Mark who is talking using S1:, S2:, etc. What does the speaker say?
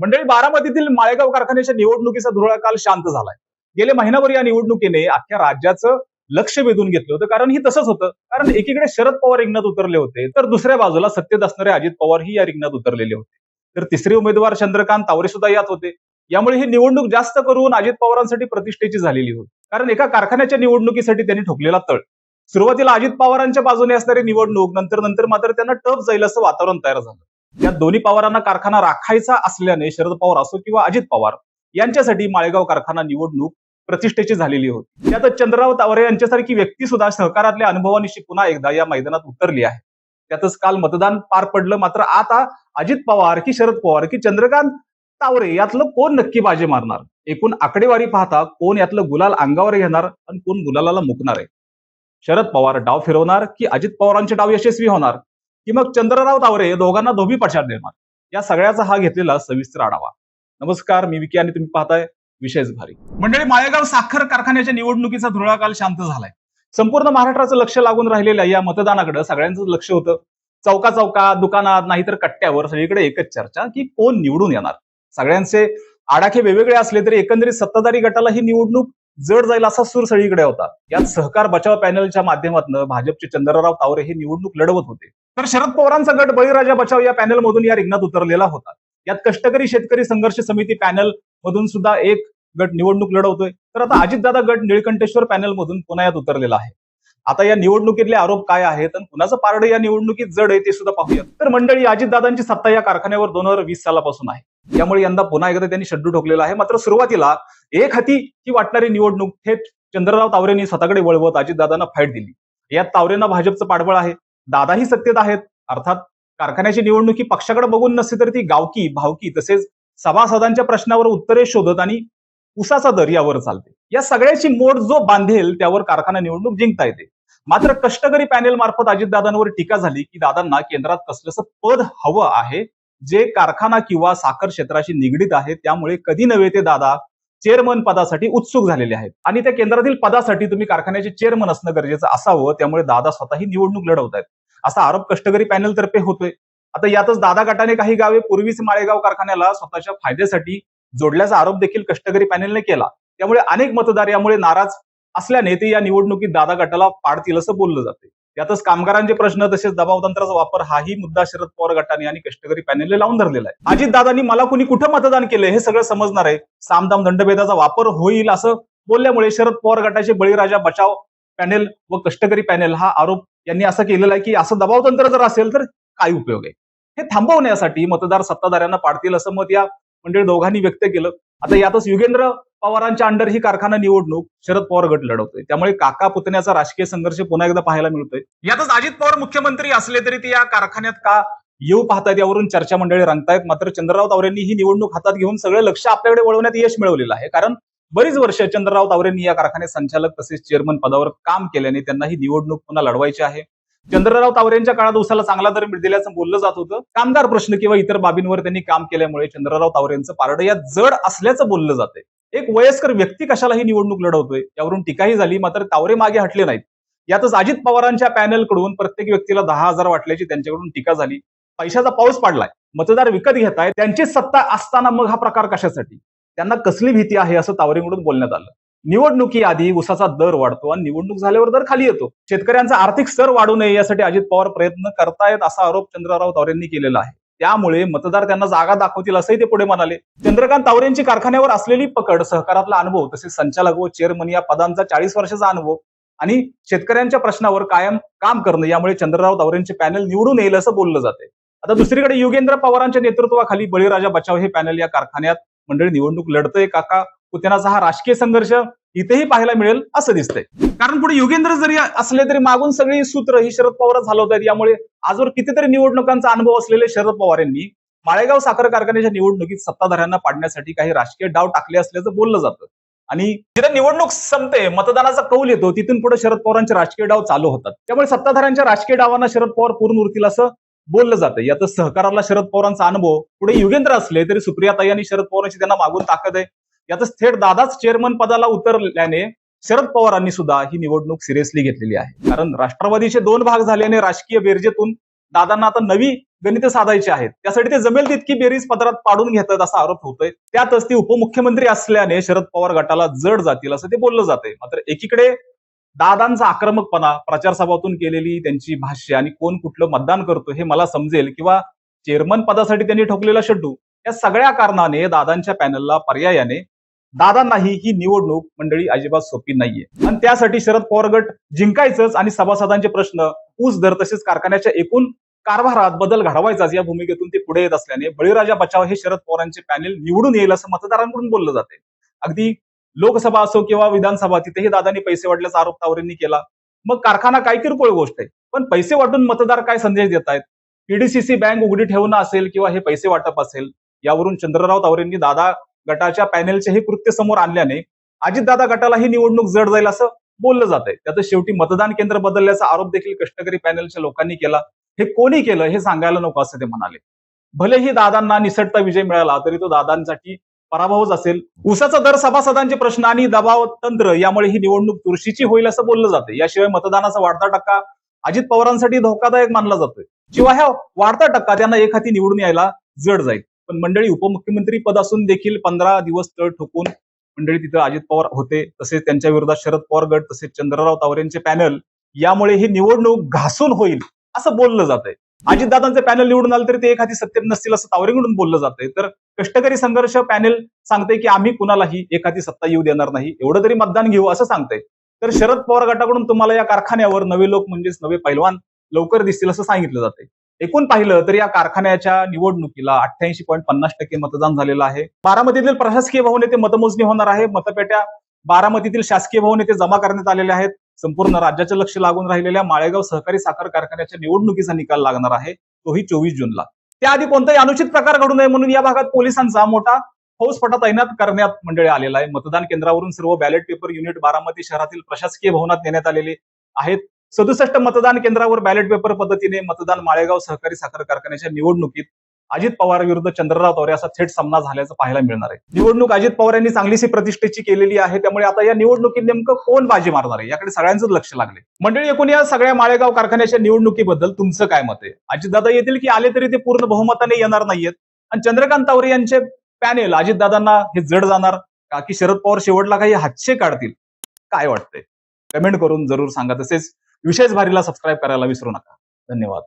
S1: मंडळी बारामतीतील माळेगाव कारखान्याच्या निवडणुकीचा धुरळा काल शांत झालाय. गेले महिनाभर या निवडणुकीने अख्ख्या राज्याचं लक्ष वेधून घेतलं होतं. कारण ही तसंच होतं. कारण एकीकडे शरद पवार रिंगणात उतरले होते तर दुसऱ्या बाजूला सत्तेत असणारे अजित पवार ही या रिंगणात उतरलेले होते. तर तिसरे उमेदवार चंद्रकांत तावरे सुद्धा यात होते. यामुळे ही निवडणूक जास्त करून अजित पवारांसाठी प्रतिष्ठेची झालेली होती. कारण एका कारखान्याच्या निवडणुकीसाठी त्यांनी ठोकलेला तळ. सुरुवातीला अजित पवारांच्या बाजूने असणारी निवडणूक नंतर नंतर मात्र त्यांना टफ जाईल असं वातावरण तयार झालं. या दोन्ही पवारांना कारखाना राखायचा असल्याने शरद पवार असो किंवा अजित पवार यांच्यासाठी माळेगाव कारखाना निवडणूक प्रतिष्ठेची झालेली होती. त्यातच चंद्रराव तावरे यांच्यासारखी व्यक्ती सुद्धा सहकारातल्या अनुभवानिशी पुन्हा एकदा या मैदानात उतरली आहे. त्यातच काल मतदान पार पडलं मात्र आता अजित पवार की शरद पवार की चंद्रकांत तावरे यातलं कोण नक्की बाजी मारणार? एकूण आकडेवारी पाहता कोण यातलं गुलाल अंगावर घेणार आणि कोण गुलालाला मुकणार आहे? शरद पवार डाव फिरवणार की अजित पवारांचे डाव यशस्वी होणार? की मग चंद्रराव तावरे या दोघांना धोबी पछाड देणार या सगळ्याचा हा घेतलेला सविस्तर आढावा. नमस्कार मी विकी आणि तुम्ही पाहताय विशेष भारी मंडळी माळेगाव साखर कारखान्याच्या निवडणुकीचा धुरळा काल शांत झालाय. संपूर्ण महाराष्ट्राचं लक्ष लागून राहिलेल्या या मतदानाकडे सगळ्यांचं लक्ष होतं. चौका चौका दुकानात नाहीतर कट्ट्यावर सगळीकडे एकच चर्चा की कोण निवडून येणार? सगळ्यांचे आडाखे वेगवेगळे असले तरी एकंदरीत सत्ताधारी गटाला ही निवडणूक जड जाईल असा सूर सगळीकडे होता. यात सहकार बचाव पॅनलच्या माध्यमातून भाजपचे चंद्रराव तावरे हे निवडणूक लढवत होते. तर शरद पवारांचा गट बळीराजा बचाव या पॅनलमधून या रिंगणात उतरलेला होता. यात कष्टकरी शेतकरी संघर्ष समिती पॅनल मधून सुद्धा एक गट निवडणूक लढवतोय. तर आता अजितदादा गट निळकंठेश्वर पॅनलमधून पुन्हा यात उतरलेला आहे. आता या निवडणुकीतले आरोप काय आहेत आणि कुणाचं पारड या निवडणुकीत जड आहे ते सुद्धा पाहूयात. तर मंडळी अजितदादांची सत्ता या कारखान्यावर दोन हजार वीस सालापासून आहे. त्यामुळे यंदा पुन्हा एकदा त्यांनी शड्डू ठोकलेला आहे. मात्र सुरुवातीला एक हाती ही वाटणारी निवडणूक थेट चंद्रराव तावरेंनी स्वतःकडे वळवत अजितदादांना फाईट दिली. यात तावरेंना भाजपचं पाठबळ आहे. दादाही सत्तेत आहेत. अर्थात कारखान्याची निवडणूक ही पक्षाकडे बघून नसते तर ती गावकी भावकी तसेच सभासदांच्या प्रश्नावर उत्तरे शोधत आणि उसाचा दर यावर चालते. या सगळ्याची मोड जो बांधेल त्यावर कारखाना निवडणूक जिंकता येते. मात्र कष्टकरी पॅनेल मार्फत अजितदादांवर टीका झाली की दादांना केंद्रात कसलंसं पद हवं आहे जे कारखाना किंवा साखर क्षेत्राशी निगडीत आहे त्यामुळे कधी नव्हे ते दादा चेअरमन पदासाठी उत्सुक झालेले आहेत. आणि त्या केंद्रातील पदासाठी तुम्ही कारखान्याचे चेअरमन असणं गरजेचं असावं त्यामुळे दादा स्वतःही निवडणूक लढवत आहेत. असा आरोप कष्टकरी पॅनल तर्फे होतोय. आता यातच दादा गटाने काही गावे पूर्वीच माळेगाव कारखान्याला स्वतःच्या फायद्यासाठी जोडल्याचा आरोप देखील कष्टकरी पॅनलने केला. त्यामुळे अनेक मतदार यामुळे नाराज असल्याने ते या निवडणुकीत दादा गटाला पाडतील असं बोललं जाते. यातच कामगारांचे प्रश्न तसेच दबाव तंत्राचा वापर हाही मुद्दा शरद पवार गटाने आणि कष्टकरी पॅनलने लावून धरलेला आहे. अजित दादांनी मला कुणी कुठं मतदान केलं हे सगळं समजणार आहे. सामदाम दंडभेदाचा वापर होईल असं बोलल्यामुळे शरद पवार गटाचे बळीराजा बचाव पॅनेल व कष्टकरी पॅनेल हा आरोप यांनी असं केलेला आहे की असं दबाव तंत्र जर असेल तर काय उपयोग आहे? हे थांबवण्यासाठी मतदार सत्ताधाऱ्यांना पाडतील असं मत या मंडळी दोघांनी व्यक्त केलं. आता यातच युगेंद्र पवारांच्या अंडर ही कारखाना निवडणूक शरद पवार गट लढवतोय. त्यामुळे काका पुतण्याचा राजकीय संघर्ष पुन्हा एकदा पाहायला मिळतोय. यातच अजित पवार मुख्यमंत्री असले तरी ते या कारखान्यात का येऊ पाहतात यावरून चर्चा मंडळी रंगतायत. मात्र चंद्रराव तावरेंनी ही निवडणूक हातात घेऊन सगळं लक्ष आपल्याकडे वळवण्यात यश मिळवलेलं आहे. कारण बरीच वर्ष चंद्रराव तावरेंनी या कारखान्यात संचालक तसेच चेअरमन पदावर काम केल्याने त्यांना ही निवडणूक पुन्हा लढवायची आहे. चंद्रराव तावरेंच्या काळात उसाला चांगला दर दिल्याचं बोललं जात होतं. कामगार प्रश्न किंवा इतर बाबींवर त्यांनी काम केल्यामुळे चंद्रराव तावरेंचं पारडं यात जड असल्याचं बोललं जाते एक वयस्कर व्यक्ती कशाला ही निवडणूक लढवतोय? यावरून टीकाही झाली मात्र तावरे मागे हटले नाहीत. यातच अजित पवारांच्या पॅनलकडून प्रत्येक व्यक्तीला दहा हजार वाटल्याची त्यांच्याकडून टीका झाली. पैशाचा पाऊस पडलाय. मतदार विकत घेताय त्यांची सत्ता असताना मग हा प्रकार कशासाठी? त्यांना कसली भीती आहे असं तावरेकडून बोलण्यात आलं. निवडणुकी आधी उसाचा दर वाढतो आणि निवडणूक झाल्यावर दर खाली येतो. शेतकऱ्यांचा आर्थिक स्तर वाढू नये यासाठी अजित पवार प्रयत्न करतायत असा आरोप चंद्रराव तावरेंनी केलेला आहे. त्यामुळे मतदार त्यांना जागा दाखवतील असंही ते पुढे म्हणाले. चंद्रकांत तावरेंची कारखान्यावर असलेली पकड सहकारातला अनुभव तसेच संचालक व चेअरमन या पदांचा चाळीस वर्षाचा अनुभव आणि शेतकऱ्यांच्या प्रश्नावर कायम काम करणं यामुळे चंद्रराव तावरेंचे पॅनल निवडून येईल असं बोललं जाते आता दुसरीकडे युगेंद्र पवारांच्या नेतृत्वाखाली बळीराजा बचाव हे पॅनल या कारखान्यात मंडळी निवडणूक लढतंय काका? पुतनाचा हा राजकीय संघर्ष इथेही पाहायला मिळेल असं दिसतंय. कारण पुढे योगेंद्र जरी असले तरी मागून सगळी सूत्र ही शरद पवारच हलवत आहेत. यामुळे आजवर कितीतरी निवडणुकांचा अनुभव असलेले शरद पवार यांनी माळेगाव साखर कारखान्याच्या निवडणुकीत सत्ताधाऱ्यांना पाडण्यासाठी काही राजकीय डाव टाकले असल्याचं बोललं जातं. आणि जिथे निवडणूक संपते मतदानाचा कौल येतो तिथून पुढे शरद पवारांचे राजकीय डाव चालू होतात. त्यामुळे सत्ताधाऱ्यांच्या राजकीय डावांना शरद पवार पूर्ण उरतील असं बोललं जातं. यातच सहकाराला शरद पवारांचा अनुभव पुढे युगेंद्र असले तरी सुप्रियाताई आणि शरद पवारांची त्यांना मागून ताकद आहे. यातच थेट दादाच चेअरमन पदाला उतरल्याने शरद पवारांनी सुद्धा ही निवडणूक सिरियसली घेतलेली आहे. कारण राष्ट्रवादीचे दोन भाग झाल्याने राजकीय बेरजेतून दादांना आता नवी गणित साधायची आहेत. त्यासाठी ते जमेल तितकी बेरीज पदरात पाडून घेतात असा आरोप होतोय. त्यातच ते उपमुख्यमंत्री असल्याने शरद पवार गटाला जड जातील असं ते बोललं जाते मात्र एकीकडे दादांचा आक्रमकपणा प्रचार सभातून केलेली त्यांची भाष्य आणि कोण कुठलं मतदान करतो हे मला समजेल किंवा चेअरमन पदासाठी त्यांनी ठोकलेला शड्डू या सगळ्या कारणाने दादांच्या पॅनलला पर्यायाने दादांनाही ही निवडणूक मंडळी अजिबात सोपी नाहीये. आणि त्यासाठी शरद पवार गट जिंकायचंच आणि सभासदांचे प्रश्न ऊस दर तसेच कारखान्याच्या एकूण कारभारात बदल घडवायचाच या भूमिकेतून ते पुढे येत असल्याने बळीराजा बचाव हे शरद पवारांचे पॅनेल निवडून येईल असं मतदारांकडून बोललं जाते. अगदी लोकसभा असो किंवा विधानसभा तिथेही दादांनी पैसे वाटल्याचा आरोप तावरेंनी केला. मग कारखाना काय किरकोळ गोष्ट आहे. पण पैसे वाटून मतदार काय संदेश देत आहेत पीडीसीसी बँक उघडी ठेवणं असेल किंवा हे पैसे वाटप असेल यावरून चंद्रराव तावरेंनी दादा गटाच्या पॅनेलचे हे कृत्य समोर आणल्याने अजितदादा गटाला ही निवडणूक जड जाईल असं बोललं जात आहे त्याचं शेवटी मतदान केंद्र बदलल्याचा आरोप देखील कष्टकरी पॅनेलच्या लोकांनी केला. हे कोणी केलं हे सांगायला नको असं ते म्हणाले. भलेही दादांना निसटता विजय मिळाला तरी तो दादांसाठी पराभवच असेल. उसाचा दर सभासदांचे प्रश्न आणि दबाव तंत्र यामुळे ही निवडणूक चुरशीची होईल असं बोललं जाते याशिवाय मतदानाचा वाढता टक्का अजित पवारांसाठी धोकादायक मानला जातोय. शिवाय हा वाढता टक्का त्यांना एक हाती निवडून यायला जड जाईल. पण मंडळी उपमुख्यमंत्री पद असून देखील पंधरा दिवस तळ ठोकून मंडळी तिथं अजित पवार होते. तसेच त्यांच्या विरोधात शरद पवार गट तसेच चंद्रराव तावरेंचे पॅनल यामुळे ही निवडणूक घासून होईल असं बोललं जातंय. अजितदादांचे पॅनल निवडून आलं तरी ते एखादी सत्तेत नसतील असं तावरेंकडून बोललं जातंय. तर कष्टकरी संघर्ष पॅनेल सांगते की आम्ही कुणालाही एखादी सत्ता येऊ देणार नाही एवढं तरी मतदान घेऊ असं सांगतंय. तर शरद पवार गटाकडून तुम्हाला या कारखान्यावर नवे लोक म्हणजेच नवे पैलवान लवकर दिसतील असं सांगितलं जाते एकूण पाहिलं तर या कारखान्याच्या निवडणुकीला अठ्ठ्याऐंशी पॉईंट पन्नास टक्के मतदान झालेलं आहे. बारामतीतील प्रशासकीय भवन येथे मतमोजणी होणार आहे. मतपेट्या बारामतीतील शासकीय भवन येथे जमा करण्यात आलेल्या आहेत. संपूर्ण राज्याचं लक्ष लागून राहिलेल्या माळेगाव सहकारी साखर कारखान्याच्या निवडणुकीचा निकाल लागणार आहे. तोही चोवीस जूनला. त्याआधी कोणताही अनुचित प्रकार घडू नये म्हणून या भागात पोलिसांचा मोठा फौजफाटा तैनात करण्यात मंडळी आलेला आहे. मतदान केंद्रावरून सर्व बॅलेट पेपर युनिट बारामती शहरातील प्रशासकीय भवनात नेण्यात आलेले आहेत. सदुसष्ट मतदान केंद्रावर बॅलेट पेपर पद्धतीने मतदान माळेगाव सहकारी साखर कारखान्याच्या निवडणुकीत अजित पवार विरुद्ध चंद्रराव तवरे असा थेट सामना झाल्याचं पाहायला मिळणार आहे. निवडणूक अजित पवार यांनी चांगलीशी प्रतिष्ठेची केलेली आहे त्यामुळे आता या निवडणुकीत नेमकं कोण बाजी मारणार आहे? याकडे सगळ्यांचं लक्ष लागले मंडळी एकूण या सगळ्या माळेगाव कारखान्याच्या निवडणुकीबद्दल तुमचं काय मत आहे? अजितदादा येतील की आले तरी ते पूर्ण बहुमताने येणार नाहीयेत? आणि चंद्रकांत तावरे यांचे पॅनेल अजितदादांना हे जड जाणार? का की शरद पवार शेवटला काही हातशे काढतील? काय वाटतंय? कमेंट करून जरूर सांगा. तसेच विशेष भारीला सबस्क्राईब करायला विसरू नका. धन्यवाद.